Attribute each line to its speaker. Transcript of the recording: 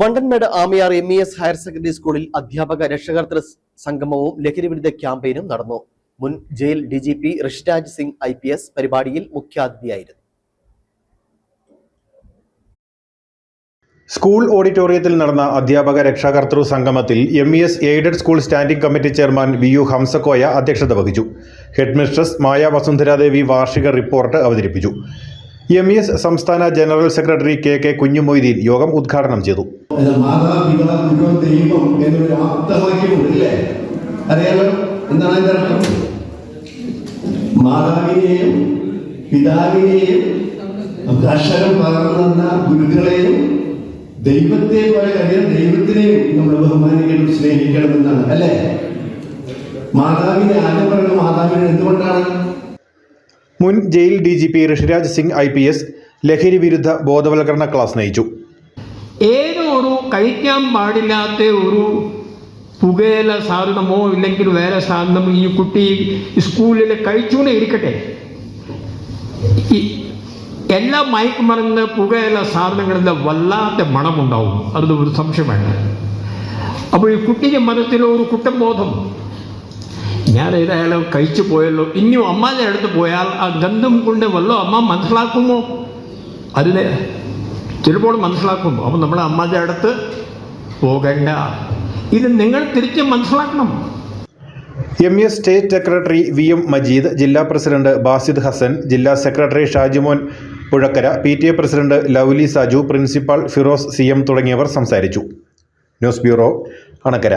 Speaker 1: Vandanmedu Amiyar M E S higher secondary സ്കൂളിൽ അധ്യാപക രക്ഷകർത്തൃ സംഗമവും ലഹരിവിരുദ്ധ ക്യാമ്പയിനും നടന്നു. മുൻ jail D G P Rishiraj Singh I P S പരിപാടിയിൽ മുഖ്യാതിഥിയായിരുന്നു.
Speaker 2: സ്കൂൾ ഓഡിറ്റോറിയത്തിൽ നടന്ന അധ്യാപക രക്ഷാകർത്തൃ സംഗമത്തിൽ M E S aided school standing committee chairman V U Hamsakoya അധ്യക്ഷത വഹിച്ചു. ഹെഡ്മിസ്ട്രസ് മായ വസുന്ധരാദേവി വാർഷിക റിപ്പോർട്ട് അവതരിപ്പിച്ചു. എം എസ് സംസ്ഥാന general secretary K K Kunjumoideen യോഗം ഉദ്ഘാടനം ചെയ്തു.
Speaker 3: മാതാവിനെയും പിതാവിനെയും അക്ഷരം പകർന്നു ഗുരുക്കളെയും ദൈവത്തെ പോലെ അറിയാൻ ദൈവത്തിനെയും നമ്മൾ ബഹുമാനിക്കണം സ്നേഹിക്കണം എന്നാണ് അല്ലേ? മാതാവിനെ ആദ്യം പറയുന്നത് മാതാവിനെ എന്തുകൊണ്ടാണ്?
Speaker 2: മുൻ jail D G P Rishiraj Singh I P S ലഹരി വിരുദ്ധ ബോധവൽക്കരണ ക്ലാസ് നയിച്ചു.
Speaker 4: ഏതോ ഒരു കഴിക്കാൻ പാടില്ലാത്ത ഒരു പുകയില സാധനമോ ഇല്ലെങ്കിൽ വേറെ സാധനമോ ഈ കുട്ടി സ്കൂളിൽ കഴിച്ചുകൊണ്ടേ ഇരിക്കട്ടെ. എല്ലാ മയക്കുമരുന്ന് പുകയില സാധനങ്ങളുടെ വല്ലാത്ത മണമുണ്ടാവും. അത് ഒരു സംശയം അപ്പോൾ ഈ കുട്ടിക്ക് മനസ്സിൽ ഒരു കുറ്റബോധം ഞാൻ ഏതായാലും കഴിച്ചു പോയല്ലോ. ഇനിയും അമ്മാന്റെ അടുത്ത് പോയാൽ ആ ഗന്ധം കൊണ്ട് വല്ലോ അമ്മ മനസ്സിലാക്കുമോ? അതിനെ ചിലപ്പോൾ മനസ്സിലാക്കും അപ്പം നമ്മുടെ അമ്മാന്റെ അടുത്ത് പോകണ്ട. ഇത് നിങ്ങൾ തിരിച്ച് മനസ്സിലാക്കണം.
Speaker 2: M S state secretary V M Majeed ജില്ലാ പ്രസിഡന്റ് ബാസിദ് ഹസൻ ജില്ലാ secretary Shajimon Puzhakkara P T A president Lovely Saju principal Firoz C M തുടങ്ങിയവർ സംസാരിച്ചു. News bureau Anakkara.